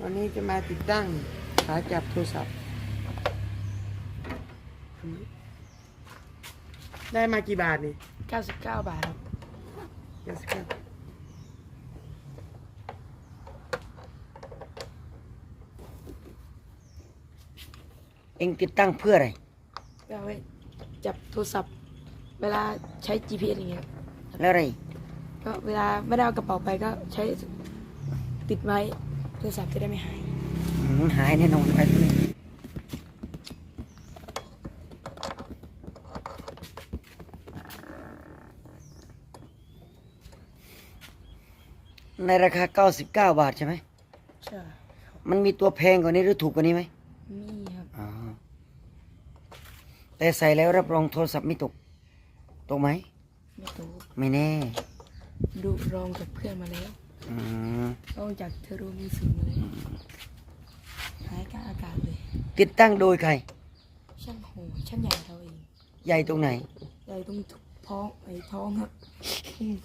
วันนี้จะมาติดตั้งขาจับโทรศัพท์ ได้มากี่บาทนี่99บาทครับเดี๋ยวสักครู่เองติดตั้งเพื่ออะไรก็เอาไว้จับโทรศัพท์ เวลาใช้ GPS อย่างเงี้ยครับแล้วอะไร ก็เวลาไม่ได้เอากระเป๋าไปก็ใช้ ติดไว้โทรศัพท์จะได้ไม่หายอืมหายแน่นอนไอ้ตัวนี้ในราคา 99 บาทใช่ไหม ใช่มันมีตัวแพงกว่านี้หรือถูกกว่านี้ไหมมีครับ อ๋อ แต่ใส่แล้วรับรองโทรศัพท์ไม่ตก ตกไหม ไม่ถูกไม่แน่ ดูลองกับเพื่อนมาแล้ว อืมลองจากเทอร์โรมีสูงมาเลยหายกลางอากาศเลย ติดตั้งโดยใคร ช่างโหยช่างใหญ่เราเองใหญ่ตรงไหน ใหญ่ตรงท้องไอ้ท้องครับอืม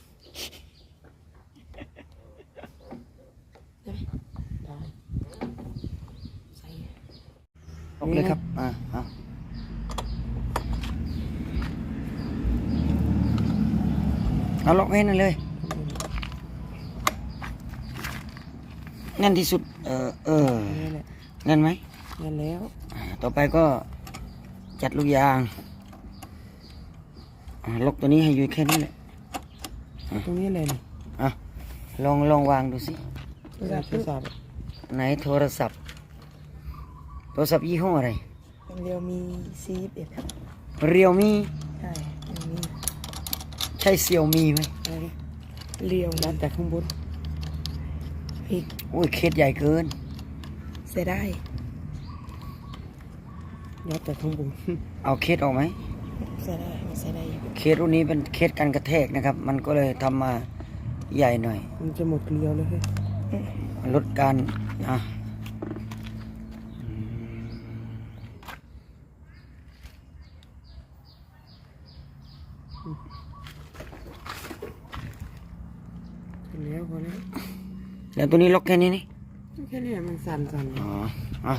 ได้ไหมได้ใส่ออกเลยครับ อ่าเอาเอาล็อกให้นั่นเลย แน่นที่สุด เออเออนี่แหละแน่นไหมนั่นแล้วอ่าต่อไปก็จัดลูกยางอ่าล็อกตัวนี้ให้อยู่แค่นี้แหละตรงนี้เลยนี่อะลองลองวางดูสิ โทรศัพท์โทรศัพท์ไหนโทรศัพท์ โทรศัพท์ยี่ห้ออะไรเป็นเรียวมีซีเอ็ดครับเรียวมี ใช่อันนี้ใช่เซียวมีไหมอะไรนี่เรียวยันะดจากข้างบน อีกอุ้ยเคสใหญ่เกิน เสียได้ยัดจากข้างบนเอาเคสออกไหมเสียได้ไม่เสียได้อยู่เคสรุ่นนี้เป็นเคสกันกระแทกนะครับ มันก็เลยทำมาใหญ่หน่อย มันจะหมดเกลียวเลยเฮ้ยลดการอะพอแล้วพอแล้ว แล้วตัวนี้ล็อกแค่นี้นี่แค่นี้มันสั่นสั่นอ๋ออะ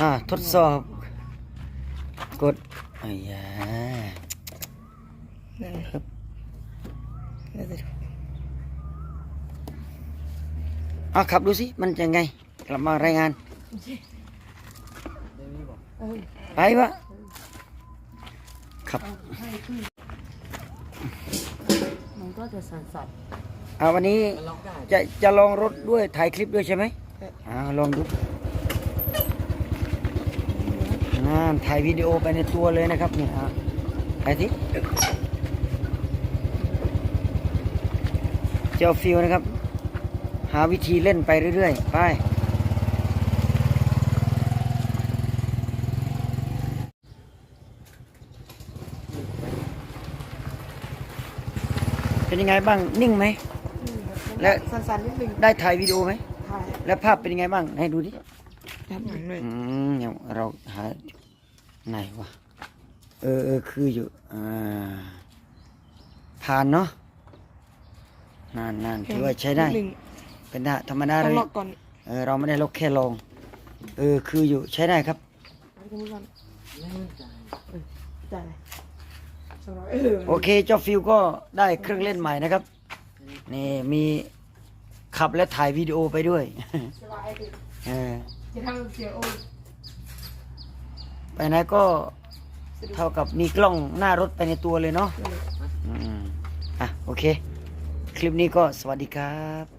อะทดสอบ กดอ้ยาได้ครับน่าจะถูกเอาขับดูสิ มันจะไง กลับมารายงานเอ้ยไปวะขับ มันก็จะสั่นสั่นเอาวันนี้จะจะลองรถด้วยถ่ายคลิปด้วยใช่ไหมอ่าลองดูน่าถ่ายวิดีโอไปในตัวเลยนะครับเนี่ยอะไปสิเจ้าฟิวนะครับ หาวิธีเล่นไปเรื่อยๆ ไปเป็นยังไงบ้างนิ่งไหม และสั่นสั่นนิดนึงได้ถ่ายวิดีโอไหมถ่ายแล้วภาพเป็นยังไงบ้าง ให้ดูดิครับหนังด้วยอืมเดี๋ยวเราหาไหนวะเออเออคืออยู่อ่าผ่านเนาะนานนานถือว่าใช้ได้ นิหนึ่งเป็นได้ธรรมดาต้เลองยล็อกก่อนเออเราไม่ได้ลกแค่ลอง เออคืออยู่ใช้ได้ครับ เอาตรงนี้ก่อนจ่ายสองร้อยเออ โอเคเจ้าฟิวก็ได้เครื่องเล่นใหม่นะครับ นี่มีขับและถ่ายวิดีโอไปด้วยสบายดีเออจะทำเสียโอ้ยไปไหนก็เท่ากับมีกล้องหน้ารถไปในตัวเลยเนาะอืมอะ โอเค คลิปนี้ก็สวัสดีครับ